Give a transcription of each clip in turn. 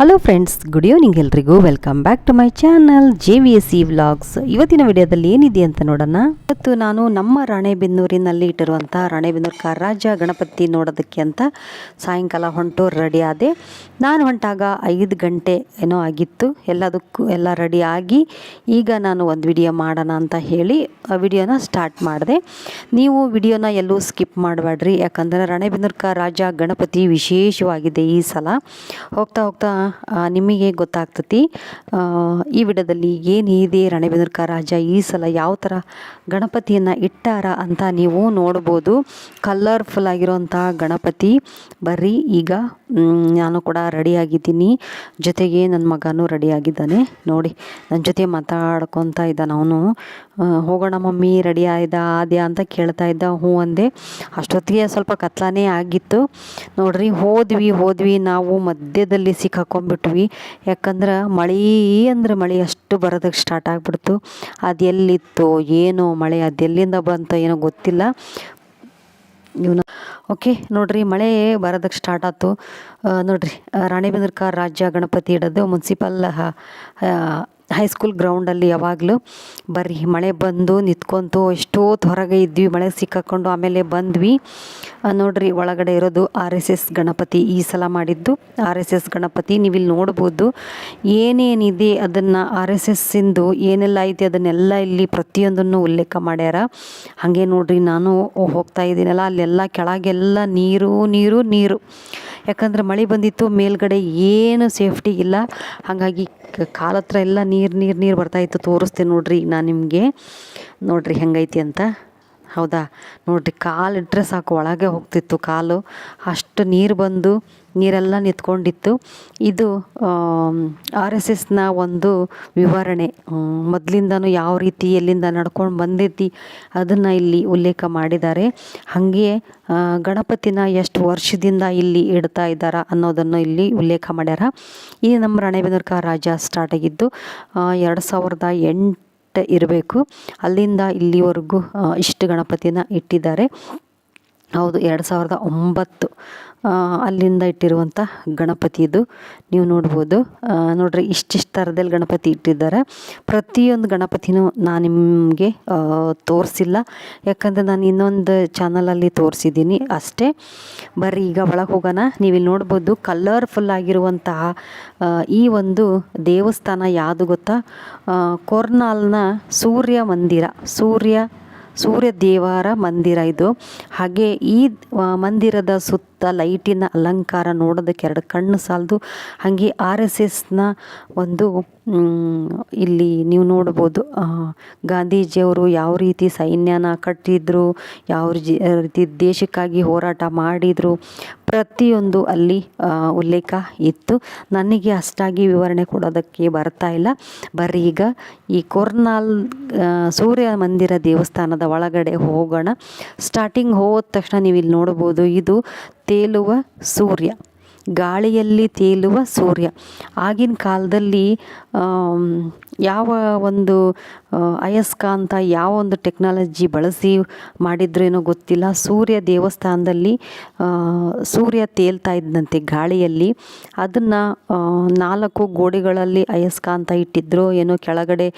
Hello friends good evening ಎಲ್ರಿಗೂ. Welcome back to my channel J V S C vlogs ಇವತ್ತಿನ ವಿಡಿಯೋದಲ್ಲಿ ಏನಿದೆ ಅಂತ ನೋಡೋಣ. ಇವತ್ತು ನಾನು ನಮ್ಮ ರಾಣೆಬೆನ್ನೂರಿನಲ್ಲಿ ಇಟ್ಟಿರುವಂಥ ರಾಣೆಬೆನ್ನೂರು ಕಾರಾಜ ಗಣಪತಿ ನೋಡೋದಕ್ಕೆ ಅಂತ ಸಾಯಂಕಾಲ ಹೊಂಟು ರೆಡಿ ಆದೆ. ನಾನು ಹೊಂಟಾಗ ಐದು ಗಂಟೆ ಏನೋ ಆಗಿತ್ತು. ಎಲ್ಲದಕ್ಕೂ ಎಲ್ಲ ರೆಡಿ ಆಗಿ ಈಗ ನಾನು ಒಂದು ವಿಡಿಯೋ ಮಾಡೋಣ ಅಂತ ಹೇಳಿ ಆ ವಿಡಿಯೋನ ಸ್ಟಾರ್ಟ್ ಮಾಡಿದೆ. ನೀವು ವಿಡಿಯೋನ ಎಲ್ಲೂ ಸ್ಕಿಪ್ ಮಾಡಬೇಡ್ರಿ ಯಾಕಂದರೆ ರಾಣೆಬೆನ್ನೂರು ರಾಜ ಗಣಪತಿ ವಿಶೇಷವಾಗಿದೆ ಈ ಸಲ. ಹೋಗ್ತಾ ಹೋಗ್ತಾ ನಿಮಗೆ ಗೊತ್ತಾಗ್ತತಿ. ಈ ಈ ಏನು ಏನಿದೆ ರಣಬೇಂದ್ರಕ ರಾಜ, ಈ ಸಲ ಯಾವ ಥರ ಗಣಪತಿಯನ್ನು ಇಟ್ಟಾರ ಅಂತ ನೀವು ನೋಡ್ಬೋದು. ಕಲರ್ಫುಲ್ ಆಗಿರುವಂಥ ಗಣಪತಿ. ಬರ್ರಿ, ಈಗ ನಾನು ಕೂಡ ರೆಡಿಯಾಗಿದ್ದೀನಿ ಜೊತೆಗೆ ನನ್ನ ಮಗನೂ ರೆಡಿಯಾಗಿದ್ದಾನೆ ನೋಡಿ ನನ್ನ ಜೊತೆ ಮಾತಾಡ್ಕೊತ ಇದ್ದಾನ ಅವನು. ಹೋಗೋಣ ಮಮ್ಮಿ ರೆಡಿ ಆಯ್ದ, ಆದ್ಯಾ ಅಂತ ಕೇಳ್ತಾ ಇದ್ದ ಹ್ಞೂ ಅಂದೆ. ಅಷ್ಟೊತ್ತಿಗೆ ಸ್ವಲ್ಪ ಕತ್ಲಾನೇ ಆಗಿತ್ತು. ನೋಡ್ರಿ, ಹೋದ್ವಿ ಹೋದ್ವಿ, ನಾವು ಮಧ್ಯದಲ್ಲಿ ಸಿಕ್ಕಾಕೊಂಡ್ಬಿಟ್ವಿ ಯಾಕಂದ್ರೆ ಮಳೆ ಅಂದ್ರೆ ಮಳೆ ಅಷ್ಟು ಬರೋದಕ್ಕೆ ಸ್ಟಾರ್ಟ್ ಆಗಿಬಿಡ್ತು. ಅದು ಎಲ್ಲಿತ್ತು ಏನೋ ಮಳೆ ಅದು ಎಲ್ಲಿಂದ ಬಂತ ಏನೋ ಗೊತ್ತಿಲ್ಲ. ಇವನು ಓಕೆ ನೋಡ್ರಿ ಮಳೆ ಬರೋದಕ್ಕೆ ಸ್ಟಾರ್ಟ್ ಆಯ್ತು ನೋಡ್ರಿ ಆ, ರಾಜ್ಯ ಗಣಪತಿ ಇಡೋದು ಮುನ್ಸಿಪಲ್ ಹೈಸ್ಕೂಲ್ ಗ್ರೌಂಡಲ್ಲಿ ಯಾವಾಗಲೂ ಬರ್ರಿ, ಮಳೆ ಬಂದು ನಿಂತ್ಕೊಂತು ಎಷ್ಟೊತ್ತು ಹೊರಗೆ ಇದ್ವಿ, ಮಳೆ ಸಿಕ್ಕಾಕೊಂಡು ಆಮೇಲೆ ಬಂದ್ವಿ. ನೋಡಿರಿ ಒಳಗಡೆ ಇರೋದು ಆರ್ ಎಸ್ ಎಸ್ ಗಣಪತಿ, ಈ ಸಲ ಮಾಡಿದ್ದು ಆರ್ ಎಸ್ ಎಸ್ ಗಣಪತಿ ನೀವು ಇಲ್ಲಿ ನೋಡ್ಬೋದು ಏನೇನಿದೆ ಅದನ್ನು ಆರ್ ಎಸ್ ಎಸ್ಸಿಂದು ಏನೆಲ್ಲ ಐತೆ ಅದನ್ನೆಲ್ಲ ಇಲ್ಲಿ ಪ್ರತಿಯೊಂದನ್ನು ಉಲ್ಲೇಖ ಮಾಡ್ಯಾರ. ಹಾಗೆ ನೋಡ್ರಿ ನಾನು ಹೋಗ್ತಾ ಇದ್ದೀನಲ್ಲ, ಅಲ್ಲೆಲ್ಲ ಕೆಳಗೆಲ್ಲ ನೀರು ನೀರು ನೀರು. ಯಾಕಂದ್ರೆ ಮಳೆ ಬಂದಿತ್ತು, ಮೇಲ್ಗಡೆ ಏನು ಸೇಫ್ಟಿ ಇಲ್ಲ. ಹಾಗಾಗಿ ಕಾಲ ಹತ್ರ ಎಲ್ಲ ನೀರು ನೀರು ನೀರು ಬರ್ತಾಯಿತ್ತು ತೋರಿಸ್ತೀನಿ ನೋಡಿರಿ ನಾನು ನಿಮಗೆ. ನೋಡಿರಿ ಹೆಂಗೈತಿ ಅಂತ. ಹೌದಾ? ನೋಡ್ರಿ ಕಾಲು ಇಟ್ಟರೆ ಸಾಕು ಒಳಗೆ ಹೋಗ್ತಿತ್ತು ಕಾಲು. ಅಷ್ಟು ನೀರು ಬಂದು ನೀರೆಲ್ಲ ನಿಂತ್ಕೊಂಡಿತ್ತು. ಇದು ಆರ್ ಎಸ್ ಎಸ್ನ ಒಂದು ವಿವರಣೆ. ಮೊದಲಿಂದನೂ ಯಾವ ರೀತಿ ಎಲ್ಲಿಂದ ನಡ್ಕೊಂಡು ಬಂದೈತಿ ಅದನ್ನು ಇಲ್ಲಿ ಉಲ್ಲೇಖ ಮಾಡಿದ್ದಾರೆ. ಹಾಗೆ ಆ, ಗಣಪತಿನ ಎಷ್ಟು ವರ್ಷದಿಂದ ಇಲ್ಲಿ ಇಡ್ತಾ ಇದ್ದಾರ ಅನ್ನೋದನ್ನು ಇಲ್ಲಿ ಉಲ್ಲೇಖ ಮಾಡ್ಯಾರ. ಈ ನಮ್ಮ ರಾಣೆಬೆನ್ನೂರು ರಾಜ ಸ್ಟಾರ್ಟ್ ಆಗಿದ್ದು ಎರಡು ಸಾವಿರದ ಎಂಟು ಇರಬೇಕು. ಅಲ್ಲಿಂದ ಇಲ್ಲಿವರೆಗೂ ಇಷ್ಟು ಗಣಪತಿನ ಇಟ್ಟಿದ್ದಾರೆ. ಹೌದು ಎರಡು ಸಾವಿರದ ಒಂಬತ್ತು ಅಲ್ಲಿಂದ ಇಟ್ಟಿರುವಂಥ ಗಣಪತಿ ಇದು. ನೀವು ನೋಡ್ಬೋದು. ನೋಡ್ರಿ, ಇಷ್ಟಿಷ್ಟು ಥರದಲ್ಲಿ ಗಣಪತಿ ಇಟ್ಟಿದ್ದಾರೆ. ಪ್ರತಿಯೊಂದು ಗಣಪತಿನೂ ನಾನು ನಿಮಗೆ ತೋರಿಸಿಲ್ಲ. ಯಾಕಂದರೆ ನಾನು ಇನ್ನೊಂದು ಚಾನಲಲ್ಲಿ ತೋರಿಸಿದ್ದೀನಿ ಅಷ್ಟೇ. ಬರ್ರಿ, ಈಗ ಒಳಗೆ ಹೋಗೋಣ. ನೀವಿಲ್ಲಿ ನೋಡ್ಬೋದು ಕಲರ್ಫುಲ್ ಆಗಿರುವಂತಹ ಈ ಒಂದು ದೇವಸ್ಥಾನ ಯಾವುದು ಗೊತ್ತಾ? ಕೊರ್ನಾಲ್ನ ಸೂರ್ಯ ಮಂದಿರ. ಸೂರ್ಯ ಸೂರ್ಯ ದೇವರ ಮಂದಿರ ಇದು. ಹಾಗೆ ಈ ಮಂದಿರದ ಸುತ್ತ ಲೈಟಿನ ಅಲಂಕಾರ ನೋಡೋದಕ್ಕೆ ಎರಡು ಕಣ್ಣು ಸಾಲದು. ಹಾಗೆ ಆರ್ ಎಸ್ ಎಸ್ನ ಒಂದು ಇಲ್ಲಿ ನೀವು ನೋಡ್ಬೋದು ಗಾಂಧೀಜಿಯವರು ಯಾವ ರೀತಿ ಸೈನ್ಯನ ಕಟ್ಟಿದ್ರು, ಯಾವ ರೀತಿ ದೇಶಕ್ಕಾಗಿ ಹೋರಾಟ ಮಾಡಿದರು, ಪ್ರತಿಯೊಂದು ಅಲ್ಲಿ ಉಲ್ಲೇಖ ಇತ್ತು. ನನಗೆ ಅಷ್ಟಾಗಿ ವಿವರಣೆ ಕೊಡೋದಕ್ಕೆ ಬರ್ತಾ ಇಲ್ಲ. ಬರೀ ಈಗ ಈ ಕೊರ್ನಾಲ್ ಸೂರ್ಯ ಮಂದಿರ ದೇವಸ್ಥಾನದ ಒಳಗಡೆ ಹೋಗೋಣ. ಸ್ಟಾರ್ಟಿಂಗ್ ಹೋದ ತಕ್ಷಣ ನೀವು ಇಲ್ಲಿ ನೋಡ್ಬೋದು ಇದು ತೇಲುವ ಸೂರ್ಯ. ಗಾಳಿಯಲ್ಲಿ ತೇಲುವ ಸೂರ್ಯ. ಆಗಿನ ಕಾಲದಲ್ಲಿ ಯಾವ ಒಂದು ಅಯಸ್ಕ ಅಯಸ್ಕಾಂತ ಯಾವ ಒಂದು ಟೆಕ್ನಾಲಜಿ ಬಳಸಿ ಮಾಡಿದ್ರೇನೋ ಗೊತ್ತಿಲ್ಲ. ಸೂರ್ಯ ದೇವಸ್ಥಾನದಲ್ಲಿ ಸೂರ್ಯ ತೇಲ್ತಾ ಇದ್ದಂತೆ ಗಾಳಿಯಲ್ಲಿ, ಅದನ್ನು ನಾಲ್ಕು ಗೋಡೆಗಳಲ್ಲಿ ಅಯಸ್ಕಾಂತ ಇಟ್ಟಿದ್ರು, ಏನೋ ಕೆಳಗಡೆ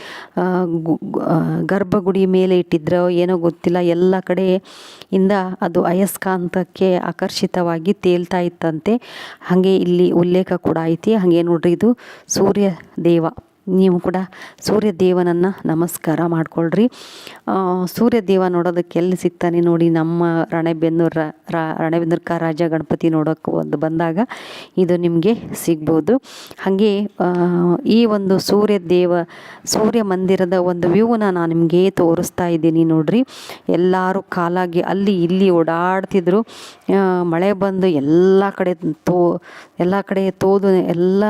ಗರ್ಭಗುಡಿ ಮೇಲೆ ಇಟ್ಟಿದ್ರೋ, ಏನೋ ಗೊತ್ತಿಲ್ಲ. ಎಲ್ಲ ಕಡೆ ಇಂದ ಅದು ಅಯಸ್ಕಾಂತಕ್ಕೆ ಆಕರ್ಷಿತವಾಗಿ ತೇಲ್ತಾ ಇತ್ತಂತೆ. ಹಾಗೆ ಇಲ್ಲಿ ಉಲ್ಲೇಖ ಕೂಡ ಐತಿ. ಹಾಗೆ ನೋಡ್ರಿ ಇದು ಸೂರ್ಯ ದೇವ. ನೀವು ಕೂಡ ಸೂರ್ಯ ದೇವನನ್ನು ನಮಸ್ಕಾರ ಮಾಡ್ಕೊಳ್ರಿ. ಸೂರ್ಯದೇವ ಸೂರ್ಯ ದೇವ ನೋಡೋದಕ್ಕೆ ಎಲ್ಲಿ ಸಿಗ್ತಾನೆ ನೋಡಿ, ನಮ್ಮ ರಾಣೆಬೆನ್ನೂರು ರಾ ರಾಣೆಬೆನ್ನೂರು ರಾಜ ಗಣಪತಿ ನೋಡೋಕ್ಕೆ ಒಂದು ಬಂದಾಗ ಇದು ನಿಮಗೆ ಸಿಗ್ಬೋದು. ಹಾಗೆ ಈ ಒಂದು ಸೂರ್ಯ ದೇವ ಸೂರ್ಯ ಮಂದಿರದ ಒಂದು ವ್ಯೂನ ನಾನು ನಿಮಗೆ ತೋರಿಸ್ತಾ ಇದ್ದೀನಿ ನೋಡ್ರಿ. ಎಲ್ಲರೂ ಕಾಲಾಗಿ ಅಲ್ಲಿ ಇಲ್ಲಿ ಓಡಾಡ್ತಿದ್ರು. ಮಳೆ ಬಂದು ಎಲ್ಲ ಕಡೆ ತೋ, ಎಲ್ಲ ಕಡೆ ತೋದು, ಎಲ್ಲ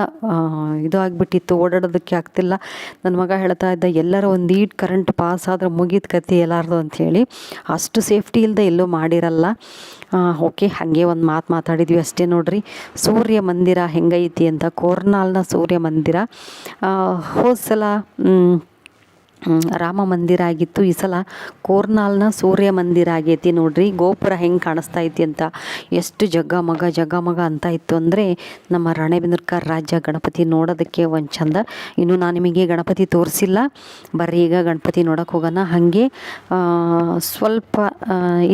ಇದು ಆಗಿಬಿಟ್ಟಿತ್ತು, ಓಡಾಡೋದಕ್ಕೆ ಆಗ್ತಿಲ್ಲ. ನನ್ನ ಮಗ ಹೇಳ್ತಾ ಇದ್ದ, ಎಲ್ಲರೂ ಒಂದು ಈಟ್ ಕರೆಂಟ್ ಪಾಸ್ ಆದ್ರೆ ಮುಗಿದ ಕತೆ ಎಲ್ಲಾರ್ದು ಅಂಥೇಳಿ ಅಷ್ಟು ಸೇಫ್ಟಿ ಇಲ್ಲದೆ ಎಲ್ಲೂ ಮಾಡಿರಲ್ಲ. ಓಕೆ, ಹಾಗೆ ಒಂದು ಮಾತು ಮಾತಾಡಿದ್ವಿ ಅಷ್ಟೇ ನೋಡ್ರಿ. ಸೂರ್ಯ ಮಂದಿರ ಹೆಂಗೈತಿ ಅಂತ, ಕೋರ್ನಾಲ್ನ ಸೂರ್ಯ ಮಂದಿರ. ಹೋದ ಸಲ ರಾಮ ಮಂದಿರ ಆಗಿತ್ತು. ಈ ಸಲ ಕೋರ್ನಾಲ್ನ ಸೂರ್ಯ ಮಂದಿರ ಆಗೈತಿ ನೋಡ್ರಿ. ಗೋಪುರ ಹೆಂಗೆ ಕಾಣಿಸ್ತಾ ಐತಿ ಅಂತ ಎಷ್ಟು ಜಗ್ಗ ಮಗ ಜಗ್ಗ ಮಗ ಅಂತ ಇತ್ತು ಅಂದರೆ ನಮ್ಮ ರಾಣೆಬೆನ್ನೂರ್ಕ ರಾಜ್ಯ ಗಣಪತಿ ನೋಡೋದಕ್ಕೆ ಒಂದು ಚಂದ. ಇನ್ನು ನಾನು ನಿಮಗೆ ಗಣಪತಿ ತೋರಿಸಿಲ್ಲ. ಬರ್ರಿ ಈಗ ಗಣಪತಿ ನೋಡೋಕೆ ಹೋಗೋಣ. ಹಾಗೆ ಸ್ವಲ್ಪ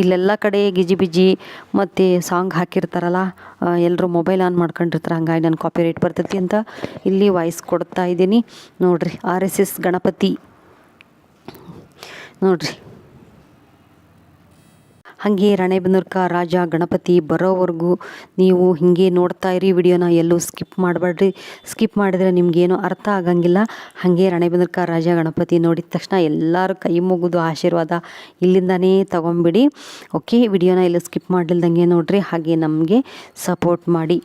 ಇಲ್ಲೆಲ್ಲ ಕಡೆ ಗಿಜಿ ಬಿಜಿ ಮತ್ತು ಸಾಂಗ್ ಹಾಕಿರ್ತಾರಲ್ಲ ಎಲ್ಲರೂ ಮೊಬೈಲ್ ಆನ್ ಮಾಡ್ಕೊಂಡಿರ್ತಾರೆ, ಹಂಗಾಗಿ ನಾನು ಕಾಪಿ ರೈಟ್ ಬರ್ತೈತಿ ಅಂತ ಇಲ್ಲಿ ವಾಯ್ಸ್ ಕೊಡ್ತಾ ಇದ್ದೀನಿ. ನೋಡ್ರಿ ಆರ್ ಎಸ್ ಎಸ್ ಗಣಪತಿ. ನೋಡ್ರಿ. ಹಾಗೆ ರಾಣೆಬೆನ್ನೂರ್ಕ ರಾಜ, ಗಣಪತಿ ಬರೋವರೆಗೂ ನೀವು ಹೀಗೆ ನೋಡ್ತಾ ಇರಿ ವಿಡಿಯೋನ ಎಲ್ಲೂ ಸ್ಕಿಪ್ ಮಾಡಬೇಡ್ರಿ. ಸ್ಕಿಪ್ ಮಾಡಿದರೆ ನಿಮಗೇನು ಅರ್ಥ ಆಗಂಗಿಲ್ಲ. ಹಾಗೆ ರಾಣೆಬೆನ್ನೂರ್ಕ ರಾಜ, ಗಣಪತಿ ನೋಡಿದ ತಕ್ಷಣ ಎಲ್ಲರೂ ಕೈ ಮುಗಿದು ಆಶೀರ್ವಾದ ಇಲ್ಲಿಂದನೇ ತೊಗೊಂಬಿಡಿ. ಓಕೆ, ವಿಡಿಯೋನ ಎಲ್ಲೂ ಸ್ಕಿಪ್ ಮಾಡಲಿಲ್ದಂಗೆ ನೋಡಿರಿ. ಹಾಗೆ ನಮಗೆ ಸಪೋರ್ಟ್ ಮಾಡಿ.